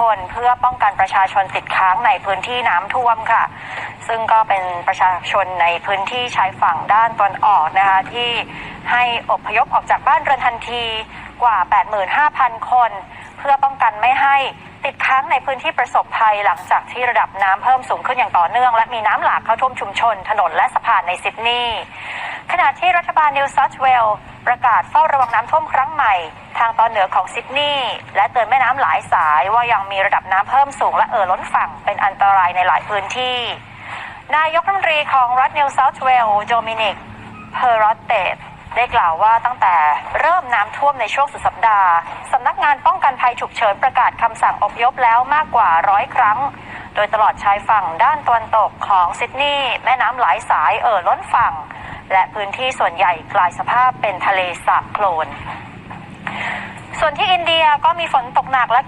คน เพื่อป้องกันประชาชนติดค้างในพื้นที่น้ำท่วมค่ะ ซึ่งก็เป็นประชาชนในพื้นที่ชายฝั่งด้านตอนออกนะคะที่ให้อพยพออกจากบ้านเรือนทันทีกว่า 85,000 คน เพื่อป้องกันไม่ให้ติดค้างในพื้นที่ประสบภัยหลังจากที่ระดับน้ำเพิ่มสูงขึ้นอย่างต่อเนื่อง และมีน้ำหลากเข้าท่วมชุมชน ถนนและสะพานในซิดนีย์ ขณะที่รัฐบาลนิวเซาท์เวลประกาศเฝ้าระวังน้ำท่วมครั้งใหม่ ทางตอนเหนือของซิดนีย์และเตือนแม่น้ำหลายสายว่ายังมีระดับน้ำเพิ่มสูงและเอ่อล้นฝั่งเป็นอันตรายในหลายพื้นที่ นายกรัฐมนตรีของรัฐนิวเซาท์เวลโดมินิกเพอร์รอตเตสได้กล่าวว่าตั้งแต่เริ่มน้ำท่วมในช่วงสุดสัปดาห์สำนักงานป้องกันภัยฉุกเฉินประกาศคำสั่งอพยพแล้วมากกว่าร้อยครั้ง โดยตลอดชายฝั่งด้านตะวันตกของซิดนีย์แม่น้ำหลายสายเอ่อล้นฝั่ง และพื้นที่ส่วนใหญ่กลายสภาพเป็นทะเลสาบโคลนส่วนที่อินเดียก็มีฝนตกหนักและ